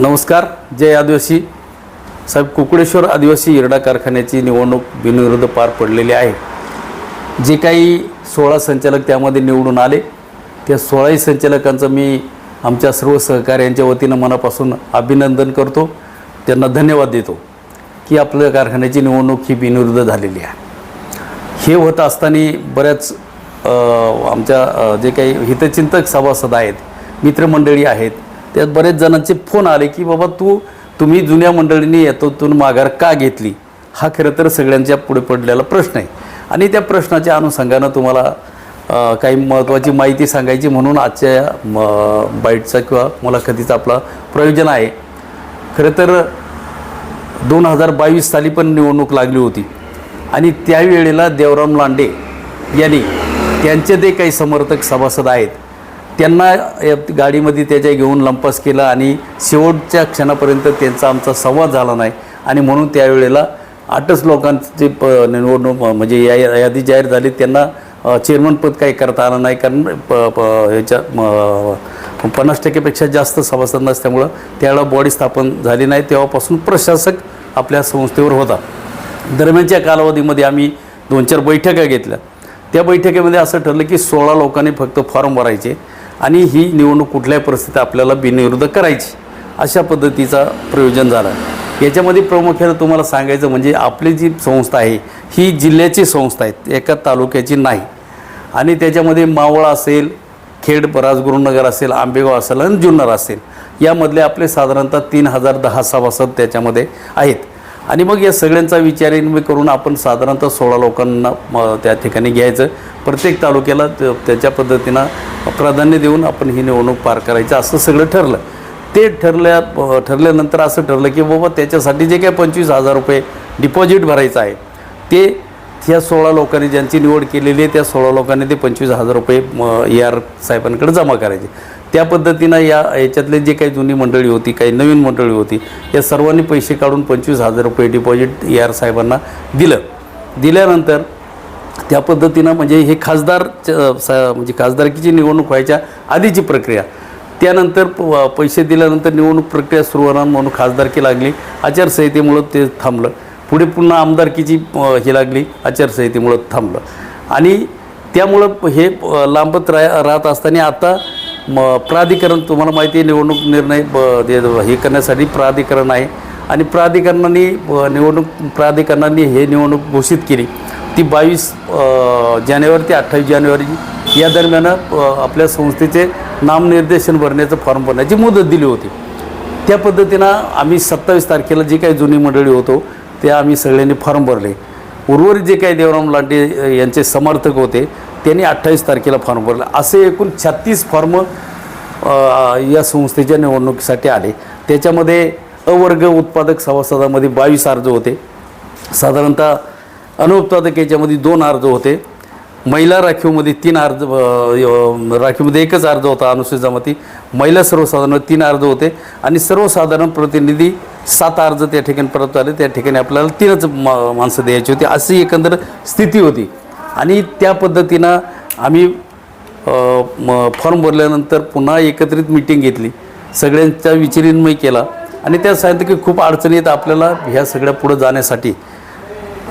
नमस्कार जय आदिवासी. साहेब कुकडेश्वर आदिवासी हिरडा कारखान्याची निवडणूक बिनविरुद्ध पार पडलेली आहे. जे काही सोळा संचालक त्यामध्ये निवडून आले त्या सोळाही संचालकांचं मी आमच्या सर्व सहकार्यांच्या वतीनं मनापासून अभिनंदन करतो. त्यांना धन्यवाद देतो की आपल्या कारखान्याची निवडणूक ही बिनविरुद्ध झालेली आहे. हे होत असताना बऱ्याच आमच्या जे काही हितचिंतक सभासद आहेत मित्रमंडळी आहेत त्यात बरेच जणांचे फोन आले की बाबा तू तुम्ही जुन्या मंडळींनी यातून माघार का घेतली? हा खरं तर सगळ्यांच्या पुढे पडलेला प्रश्न आहे. आणि त्या प्रश्नाच्या अनुषंगानं तुम्हाला काही महत्त्वाची माहिती सांगायची म्हणून आजच्या या, म, बाईटचा किंवा मुलाखतीचा आपला प्रयोजन आहे. खरं तर दोन हजार बावीस साली पण निवडणूक लागली होती. आणि त्यावेळेला देवराम लांडे यांनी त्यांचे जे काही समर्थक सभासद आहेत. त्यांना या गाडीमध्ये त्याच्या घेऊन लंपास केला आणि शेवटच्या क्षणापर्यंत त्यांचा आमचा संवाद झाला नाही. आणि म्हणून त्यावेळेला आठच लोकांचे प निवडणूक म्हणजे या यादी जाहीर झाली. त्यांना चेअरमनपद काही करता आलं नाही कारण प प ह्याच्या म, पन्नास टक्केपेक्षा जास्त सभासद नसल्यामुळं त्यावेळेला बॉडी स्थापन झाली नाही. तेव्हापासून प्रशासक आपल्या संस्थेवर होता. दरम्यानच्या कालावधीमध्ये आम्ही दोन चार बैठका घेतल्या. त्या बैठकीमध्ये असं ठरलं की सोळा लोकांनी फक्त फॉर्म भरायचे. आणि ही निवडणूक कुठल्याही परिस्थितीत आपल्याला बिनविरुद्ध करायची. अशा पद्धतीचा प्रयोजन झाला. याच्यामध्ये प्रामुख्यानं तुम्हाला सांगायचं म्हणजे आपली जी संस्था आहे ही जिल्ह्याची संस्था आहे एका तालुक्याची नाही. आणि त्याच्यामध्ये मावळ असेल खेड राजगुरुनगर असेल आंबेगाव असेल आणि जुन्नर असेल यामधले आपले साधारणतः तीन हजार दहा सभासद त्याच्यामध्ये आहेत. आणि मग या सगळ्यांचा विचार करून आपण साधारणतः सोळा लोकांना म, त्या ठिकाणी घ्यायचं. प्रत्येक तालुक्याला त्याच्या पद्धतीनं प्राधान्य देऊन आपण ही निवडणूक पार करायचं असं सगळं ठरलं. ते ठरल्या ठरल्यानंतर असं ठरलं की बाबा त्याच्यासाठी जे काही पंचवीस हजार रुपये डिपॉझिट भरायचं आहे ते ह्या सोळा लोकांनी ज्यांची निवड केलेली आहे त्या सोळा लोकांनी ते पंचवीस हजार रुपये ए आर साहेबांकडे जमा करायचे. त्या पद्धतीनं या याच्यातले जे काही जुनी मंडळी होती काही नवीन मंडळी होती या सर्वांनी पैसे काढून पंचवीस हजार रुपये डिपॉझिट ए आर साहेबांना दिलं. दिल्यानंतर त्या पद्धतीनं म्हणजे हे खासदार म्हणजे खासदारकीची निवडणूक व्हायच्या आधीची प्रक्रिया. त्यानंतर प- पैसे दिल्यानंतर निवडणूक प्रक्रिया सुरू होणार म्हणून खासदारकी लागली. आचारसंहितेमुळं ते थांबलं. पुढे पुन्हा आमदारकीची हे ही लागली. आचारसंहितेमुळं थांबलं. आणि त्यामुळं हे लांबत रा राहत असताना आता म प्राधिकरण तुम्हाला माहिती आहे निवडणूक निर्णय ब- हे करण्यासाठी प्राधिकरण आहे. आणि प्राधिकरणाने निवडणूक प्राधिकरणाने हे निवडणूक घोषित केली. ती बावीस जानेवारी ते अठ्ठावीस जानेवारी या दरम्यान आपल्या संस्थेचे नामनिर्देशन भरण्याचं फॉर्म भरण्याची मुदत दिली होती. त्या पद्धतीनं आम्ही सत्तावीस तारखेला जी काही जुनी मंडळी होतो त्या आम्ही सगळ्यांनी फॉर्म भरले. उर्वरित जे काही देवराम लांडे यांचे समर्थक होते त्यांनी अठ्ठावीस तारखेला फॉर्म भरले. असे एकूण छत्तीस फॉर्म या संस्थेच्या निवडणुकीसाठी आले. त्याच्यामध्ये अवर्ग उत्पादक सभासदामध्ये बावीस अर्ज होते. साधारणतः अनुत्पादक याच्यामध्ये दोन अर्ज होते. महिला राखीवमध्ये तीन अर्ज राखीवमध्ये एकच अर्ज होता अनुसूचित जमाती महिला सर्वसाधारण तीन अर्ज होते आणि सर्वसाधारण प्रतिनिधी सात अर्ज त्या ठिकाणी परत आले त्या ठिकाणी आपल्याला तीनच मा माणसं द्यायची होती. अशी एकंदर स्थिती होती. आणि त्या पद्धतीनं आम्ही म फॉर्म भरल्यानंतर पुन्हा एकत्रित मिटिंग घेतली. सगळ्यांचा विचारविनिमय केला. आणि त्या सांगितलं की खूप अडचणीत आपल्याला ह्या सगळ्या पुढं जाण्यासाठी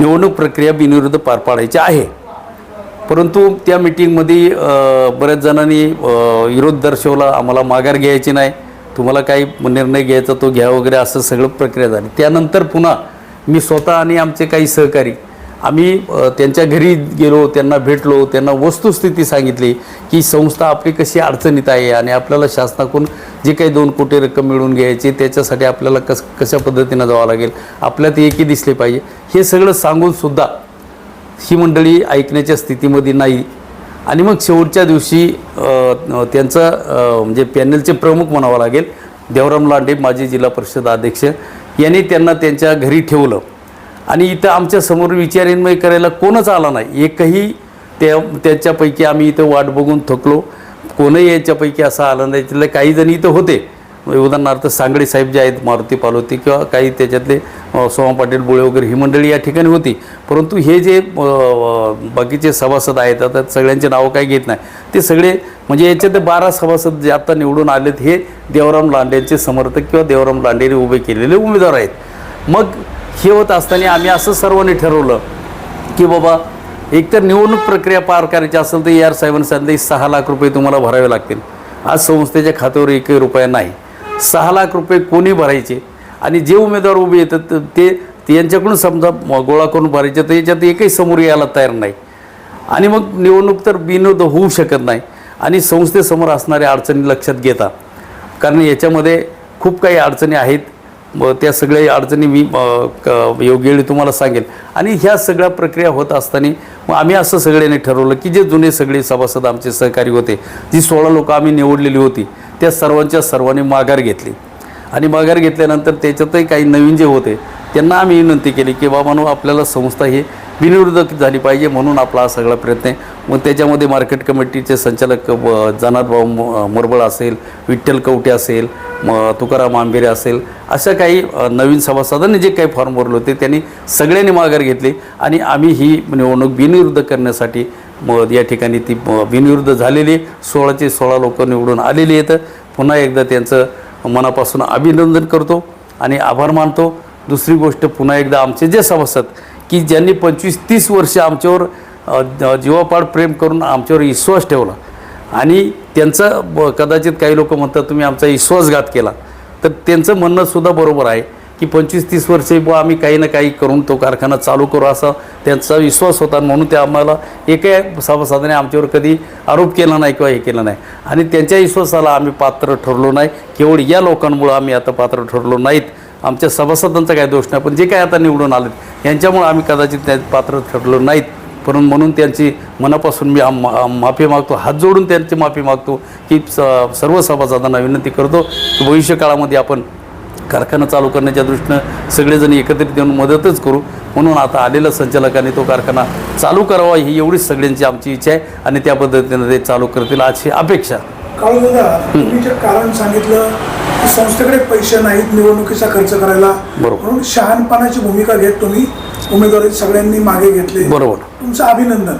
निवडणूक प्रक्रिया बिनविरुद्ध पार पाडायची आहे. परंतु त्या मिटिंगमध्ये बऱ्याच जणांनी विरोध दर्शवला आम्हाला माघार घ्यायची नाही. तुम्हाला काही निर्णय घ्यायचा तो घ्या वगैरे असं सगळं प्रक्रिया झाली. त्यानंतर पुन्हा मी स्वतः आणि आमचे काही सहकारी आम्ही त्यांच्या घरी गेलो त्यांना भेटलो त्यांना वस्तुस्थिती सांगितली की संस्था आपली कशी अडचणीत आहे आणि आपल्याला शासनाकडून जे काही दोन कोटी रक्कम मिळवून घ्यायची त्याच्यासाठी आपल्याला कस कशा पद्धतीनं जावं लागेल आपल्यात एकी दिसले पाहिजे हे सगळं सांगूनसुद्धा ही मंडळी ऐकण्याच्या स्थितीमध्ये नाही. आणि मग शेवटच्या दिवशी त्यांचं म्हणजे पॅनलचे प्रमुख म्हणावं लागेल देवराम लांडे माजी जिल्हा परिषद अध्यक्ष यांनी त्यांना त्यांच्या घरी ठेवलं. आणि इथं आमच्यासमोर विचारविनिमय करायला कोणच आला नाही. एकही त्या त्याच्यापैकी आम्ही इथं वाट बघून थकलो. कोणही याच्यापैकी असं आलं नाही. तिथले काही जण इथं होते. उदाहरणार्थ सांगडे साहेब जे आहेत मारुती पालवती किंवा काही त्याच्यातले सोमा पाटील बुळे वगैरे ही मंडळी या ठिकाणी होती. परंतु हे जे बाकीचे सभासद आहेत आता सगळ्यांचे नावं काही घेत नाही. ते सगळे म्हणजे याच्यात बारा सभासद जे आता निवडून आलेत हे देवराम लांडेंचे समर्थक किंवा देवराम लांडेने उभे केलेले उमेदवार आहेत. मग हे होत असताना आम्ही असं सर्वांनी ठरवलं की बाबा एकतर निवडणूक प्रक्रिया पार करायची असेल तर यार साहेबांनी सांगितलं सहा लाख रुपये तुम्हाला भरावे लागतील. आज संस्थेच्या खात्यावर एकही रुपया नाही. सहा लाख रुपये कोणी भरायचे? आणि जे उमेदवार उभे येतात ते यांच्याकडून समजा गोळा करून भरायचे तर याच्यात एकही समोर यायला तयार नाही. आणि मग निवडणूक तर बिनोद होऊ शकत नाही. आणि संस्थेसमोर असणाऱ्या अडचणी लक्षात घेता. कारण याच्यामध्ये खूप काही अडचणी आहेत. मग त्या सगळ्या अडचणी मी क- योग्य वेळी तुम्हाला सांगेन. आणि ह्या सगळ्या प्रक्रिया होत असताना मग आम्ही असं सगळ्यांनी ठरवलं की जे जुने सगळे सभासद आमचे सहकारी होते जी सोळा लोकं आम्ही निवडलेली होती त्या सर्वांच्या सर्वांनी माघार घेतली. आणि माघार घेतल्यानंतर त्याच्यातही काही नवीन जे होते त्यांना आम्ही विनंती केली की बाबांनो आपल्याला संस्था ही बिनविरोधक झाली पाहिजे म्हणून आपला हा सगळा प्रयत्न आहे. मग त्याच्यामध्ये मार्केट कमिटीचे संचालक व जनादभाऊ मो- असेल विठ्ठल कवटे असेल म तुकाराम आंबेरे असेल अशा काही नवीन सभासदांनी जे काही फॉर्म भरले होते त्यांनी सगळ्यांनी माघार घेतली. आणि आम्ही ही निवडणूक बिनविरुद्ध करण्यासाठी मग या ठिकाणी ती बिनविरुद्ध झालेली सोळाचे सोळा लोक निवडून आलेली आहेत. पुन्हा एकदा त्यांचं मनापासून अभिनंदन करतो आणि आभार मानतो. दुसरी गोष्ट पुन्हा एकदा आमचे जे सभासद की ज्यांनी पंचवीस तीस वर्ष आमच्यावर जीवापाड प्रेम करून आमच्यावर विश्वास ठेवला आणि त्यांचं ब- कदाचित काही लोक म्हणतात तुम्ही आमचा विश्वासघात केला. तर त्यांचं म्हणणंसुद्धा बरोबर आहे की पंचवीस तीस वर्षे बुवा आम्ही काही ना काही करून तो कारखाना चालू करू असा त्यांचा विश्वास होता म्हणून ते आम्हाला एकही सभासदाने आमच्यावर कधी आरोप केला नाही किंवा हे केलं नाही. आणि त्यांच्या विश्वासाला आम्ही पात्र ठरलो नाही. केवळ या लोकांमुळं आम्ही आता पात्र ठरलो नाहीत. आमच्या सभासदांचा काही दोष नाही. पण जे काय आता निवडून आलेत यांच्यामुळं आम्ही कदाचित त्या पात्र ठरलो नाहीत. परंतु म्हणून त्यांची मनापासून मी माफी मागतो. हात जोडून त्यांची माफी मागतो की सर्व सभासदांना विनंती करतो की भविष्य काळामध्ये आपण कारखाना चालू करण्याच्या दृष्टीनं सगळेजण एकत्रित येऊन मदतच करू. म्हणून आता आलेल्या संचालकांनी तो कारखाना चालू करावा ही एवढीच सगळ्यांची आमची इच्छा आहे आणि त्या पद्धतीनं ते चालू करतील अशी अपेक्षा. कारण सांगितलं संस्थेकडे पैसे नाहीत निवडणुकीचा खर्च करायला. बरोबर. म्हणून शहाणपणाची भूमिका घेत तुम्ही उमेदवारी सगळ्यांनी मागे घेतले. बरोबर. तुमचं अभिनंदन.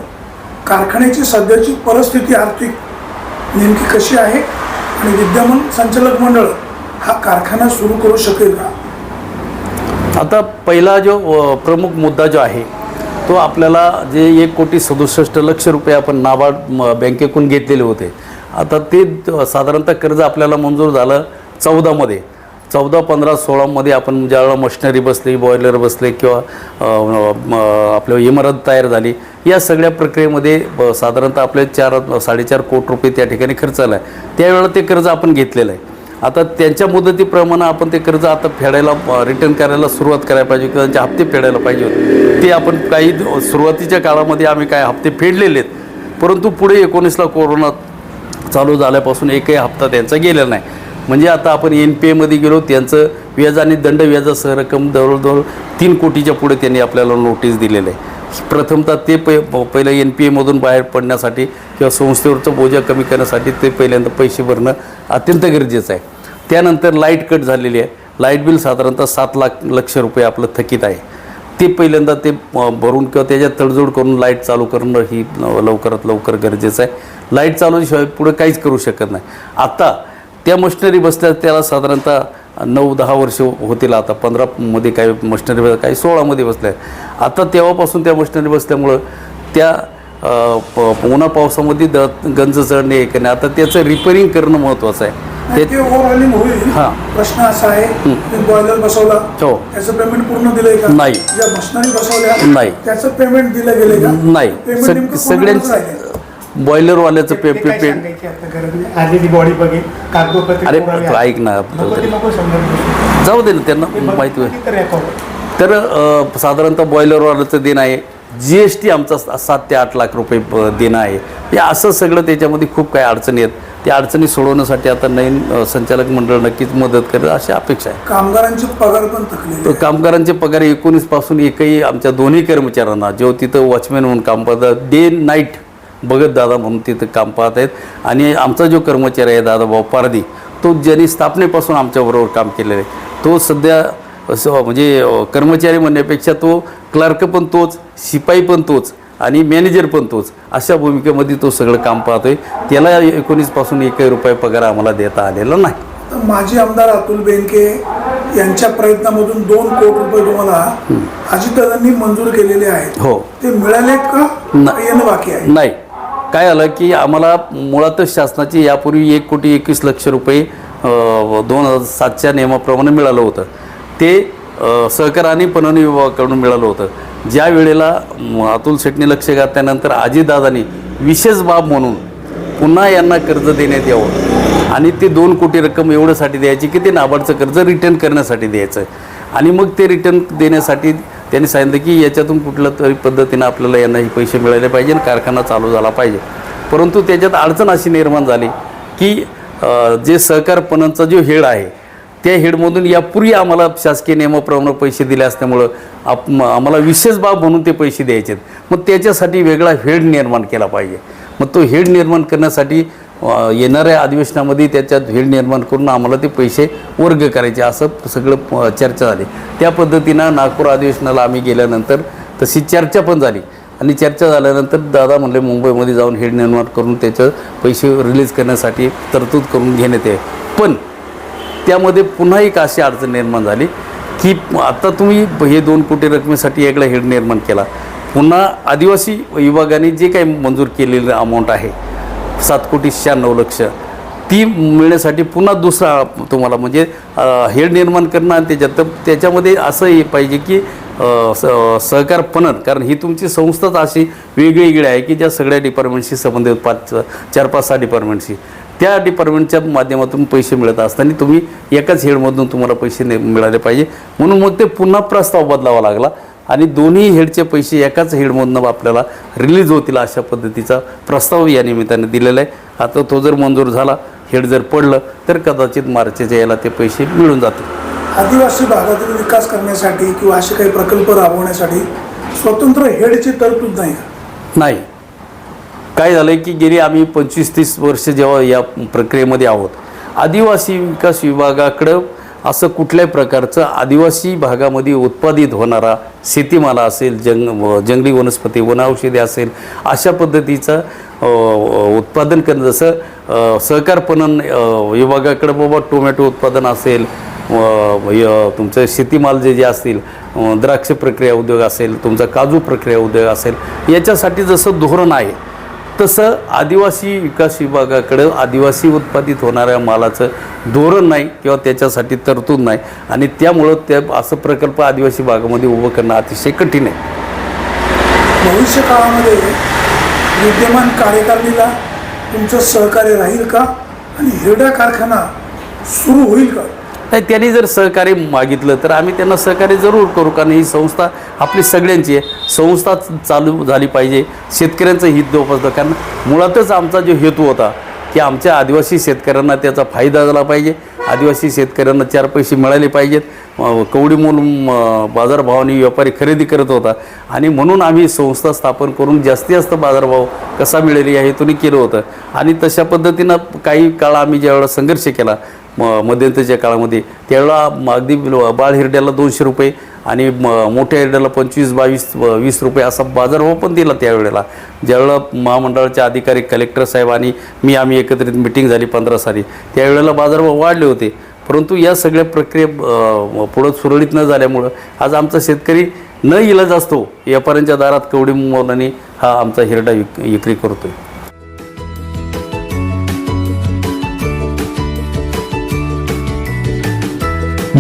कारखान्याची सध्याची परिस्थिती आर्थिक नेमकी कशी आहे? आणि विद्यमान संचालक मंडळ हा कारखाना सुरू करू शकेल का? आता पहिला जो प्रमुख मुद्दा जो आहे तो आपल्याला जे एक कोटी सदुसष्ट लक्ष रुपये आपण नाबार्ड बँकेकडून घेतलेले होते. आता ते त- साधारणतः कर्ज आपल्याला मंजूर झालं चौदामध्ये. चौदा पंधरा सोळामध्ये आपण ज्यावेळेला मशिनरी बसली बॉयलर बसले किंवा अ, आपलं इमारत तयार झाली या सगळ्या प्रक्रियेमध्ये साधारणतः आपले चार साडेचार कोटी रुपये त्या ठिकाणी खर्च आला आहे त्यावेळेला ते कर्ज आपण घेतलेलं आहे. आता त्यांच्या मुदतीप्रमाणे आपण ते कर्ज आता फेडायला रिटर्न करायला सुरुवात करायला पाहिजे किंवा त्यांचे हप्ते फेडायला पाहिजे होते. ते आपण काही सुरुवातीच्या काळामध्ये आम्ही काय हप्ते फेडलेले आहेत. परंतु पुढे एकोणीसला कोरोना चालू झाल्यापासून एकही हप्ता त्यांचा गेलेला नाही. म्हणजे आता आपण एन पी एमध्ये गेलो त्यांचं व्याज आणि दंड व्याजासह रक्कम जवळजवळ तीन कोटीच्या पुढे त्यांनी आपल्याला नोटीस दिलेलं आहे. प्रथमतः ते पै पहिलं एन पी एमधून बाहेर पडण्यासाठी किंवा संस्थेवरचं बोजा कमी करण्यासाठी ते पहिल्यांदा पैसे भरणं अत्यंत गरजेचं आहे. त्यानंतर लाइट कट झालेली आहे. लाइट बिल साधारणतः सात लाख लक्ष रुपये आपलं थकीत आहे. ते पहिल्यांदा ते भरून किंवा त्याच्यात तडजोड करून लाइट चालू करणं ही लवकरात लवकर गरजेचं आहे. लाइट चालवल्याशिवाय पुढे काहीच करू शकत नाही. आता त्या मशिनरी बसल्या त्याला साधारणतः नऊ दहा वर्ष होतील आता. पंधरामध्ये काही मशिनरी बस काही सोळामध्ये बसल्या. आता तेव्हापासून त्या मशिनरी बसल्यामुळं त्या प- उन्हा पावसामध्ये द गंज चढणे करणे आता त्याचं रिपेरिंग करणं महत्त्वाचं आहे. हां. प्रश्न असा आहे बॉयलर बसवला हो. त्याचं पेमेंट पूर्ण दिलंय का? नाही. मशिनरी बसवल्या नाही. त्याचं पेमेंट दिलं गेले का? नाही. सगळ्यांचं बॉयलरवाल्याचं पे ते पे पे. आलेली बॉडी बघेल कागदोपत्री अरे पुरावे तू आहेत. ऐक ना नको ते नको समजा जाऊ दे ना त्यांना माहिती होईल. तर अ, साधारणतः बॉयलरवाल्याचं देणं आहे. जी एस टी आमचा सा- सात ते आठ लाख रुपये प- देणं आहे. हे असं सगळं त्याच्यामध्ये खूप काही अडचणी आहेत. त्या अडचणी सोडवण्यासाठी आता नवीन अ, संचालक मंडळ नक्कीच मदत करेल अशी अपेक्षा आहे. कामगारांचे पगार पण थकलेले तर कामगारांचे पगार एकोणीसपासून एकही आमच्या दोन्ही कर्मचाऱ्यांना जो तिथं वॉचमॅन म्हणून काम पाहतात डे नाईट बघत दादा म्हणून तिथं काम पाहत आहेत. आणि आमचा जो कर्मचारी आहे दादा भाऊ पारदी तो ज्यांनी स्थापनेपासून आमच्याबरोबर काम केलेलं आहे. तो सध्या असं म्हणजे कर्मचारी म्हणण्यापेक्षा तो क्लार्क पण तोच शिपाई पण तोच आणि मॅनेजर पण तोच अशा भूमिकेमध्ये तो सगळं काम पाहतोय. त्याला एकोणीसपासून एकही रुपये पगार आम्हाला देता आलेला नाही. माजी आमदार अतुल बेनके यांच्या प्रयत्नामधून दोन कोटी रुपये तुम्हाला अजितदादांनी मंजूर केलेले आहेत. हो. ते मिळालेत का? बाकी आहे? नाही. काय आलं की आम्हाला मुळातच शासनाची यापूर्वी एक कोटी एकवीस लक्ष रुपये दोन हजार सातच्या नियमाप्रमाणे मिळालं होतं. ते सहकार आणि पणन विभागाकडून मिळालं होतं. ज्या वेळेला अतुल शेटने लक्ष घातल्यानंतर अजितदादांनी विशेष बाब म्हणून पुन्हा यांना कर्ज देण्यात यावं आणि ते दोन कोटी रक्कम एवढ्यासाठी द्यायची की ते नाबार्डचं कर्ज रिटर्न करण्यासाठी द्यायचं. आणि मग ते रिटर्न देण्यासाठी त्यांनी सांगितलं की याच्यातून कुठल्या तरी पद्धतीनं आपल्याला यांना हे पैसे मिळाले पाहिजे आणि कारखाना चालू झाला पाहिजे. परंतु त्याच्यात अडचण अशी निर्माण झाली की जे सहकार पणनचा जो हेड आहे त्या हेडमधून यापूर्वी आम्हाला शासकीय नियमाप्रमाणे पैसे दिले असल्यामुळं आप आम्हाला विशेष बाब म्हणून ते पैसे द्यायचे आहेत मग त्याच्यासाठी वेगळा हेड निर्माण केला पाहिजे. मग तो हेड निर्माण करण्यासाठी येणाऱ्या अधिवेशनामध्ये त्याच्यात हेड निर्माण करून आम्हाला ते पैसे वर्ग करायचे असं सगळं चर्चा झाली. त्या पद्धतीनं नागपूर अधिवेशनाला आम्ही गेल्यानंतर तशी चर्चा पण झाली. आणि चर्चा झाल्यानंतर दादा म्हणले मुंबईमध्ये जाऊन हेड निर्माण करून त्याचं पैसे रिलीज करण्यासाठी तरतूद करून घेण्यात आहे पण त्यामध्ये पुन्हा एक अशी अडचण निर्माण झाली की आता तुम्ही हे दोन कोटी रकमेसाठी एकडा हेड निर्माण केला. पुन्हा आदिवासी विभागाने जे काही मंजूर केलेलं अमाऊंट आहे सात कोटी शहाण्णव लक्ष. ती मिळण्यासाठी पुन्हा दुसरा तुम्हाला म्हणजे हेड निर्माण करणं आणि त्याच्यात तर त्याच्यामध्ये असं हे पाहिजे की स- सहकार पणन. कारण ही तुमची संस्थाच अशी वेगवेगळी आहे की ज्या सगळ्या डिपार्टमेंटशी संबंधित पाच चार पाच सहा डिपार्टमेंटशी त्या डिपार्टमेंटच्या माध्यमातून पैसे मिळत असताना तुम्ही एकाच हेडमधून तुम्हाला पैसे ने- मिळाले पाहिजे. म्हणून मग ते पुन्हा प्रस्ताव बदलावा लागला. आणि दोन्ही हेडचे पैसे एकाच हेडमधून आपल्याला रिलीज होतील अशा पद्धतीचा प्रस्ताव या निमित्ताने दिलेला आहे. आता तो जर मंजूर झाला हेड जर पडलं तर कदाचित मार्चच्या याला ते पैसे मिळून जातील. आदिवासी भागातील विकास करण्यासाठी किंवा असे काही प्रकल्प राबवण्यासाठी स्वतंत्र हेडची तरतूद नाही. नाही. काय झालं की गेली आम्ही पंचवीस तीस वर्ष जेव्हा या प्रक्रियेमध्ये आहोत आदिवासी विकास विभागाकडं असं कुठल्याही प्रकारचं आदिवासी भागामध्ये उत्पादित होणारा शेतीमाला असेल जंग जंगली वनस्पती वनौषधी असेल अशा पद्धतीचं उत्पादन करणं जसं सहकार पणन विभागाकडं बाबा टोमॅटो उत्पादन असेल तुमचं शेतीमाल जे जे असतील द्राक्ष प्रक्रिया उद्योग असेल तुमचा काजू प्रक्रिया उद्योग असेल याच्यासाठी जसं धोरण आहे तसं आदिवासी विकास विभागाकडं आदिवासी उत्पादित होणाऱ्या मालाचं धोरण नाही किंवा त्याच्यासाठी तरतूद नाही. आणि त्यामुळं त्या असं प्रकल्प आदिवासी भागामध्ये उभं करणं अतिशय कठीण आहे. भविष्य काळामध्ये विद्यमान कार्यकारिणीला तुमचं सहकार्य राहील का? आणि हिरडा कारखाना सुरू होईल का? नाही त्यांनी जर सहकार्य मागितलं तर आम्ही त्यांना सहकार्य जरूर करू कारण ही संस्था आपली सगळ्यांची आहे. संस्था चालू झाली पाहिजे शेतकऱ्यांचं हित जोपासलं कारण मुळातच आमचा जो हेतू होता की आमच्या आदिवासी शेतकऱ्यांना त्याचा फायदा झाला पाहिजे. आदिवासी शेतकऱ्यांना चार पैसे मिळाले पाहिजेत. अं, कवडी म, बाजारभावाने व्यापारी खरेदी करत होता. आणि म्हणून आम्ही संस्था स्थापन करून जास्तीत जास्त बाजारभाव कसा मिळेल या हेतूने केलं होतं. आणि तशा पद्धतीनं काही काळ आम्ही ज्यावेळेला संघर्ष केला म मध्यंतरीच्या काळामध्ये. त्यावेळेला अगदी बाळ हिरड्याला दोनशे रुपये आणि म मोठ्या हिरड्याला पंचवीस बावीस वीस रुपये असा बाजारभाव पण दिला त्यावेळेला. ज्यावेळेला महामंडळाचे अधिकारी कलेक्टर साहेब आणि मी आम्ही एकत्रित मिटिंग झाली पंधरा साली. त्यावेळेला बाजारभाव वाढले होते. परंतु या सगळ्या प्रक्रिये पुढं सुरळीत न झाल्यामुळं आज आमचा शेतकरी न इलाज असतो. व्यापाऱ्यांच्या दारात कवडी मोलाने हा आमचा हिरडा विक विक्री करतोय.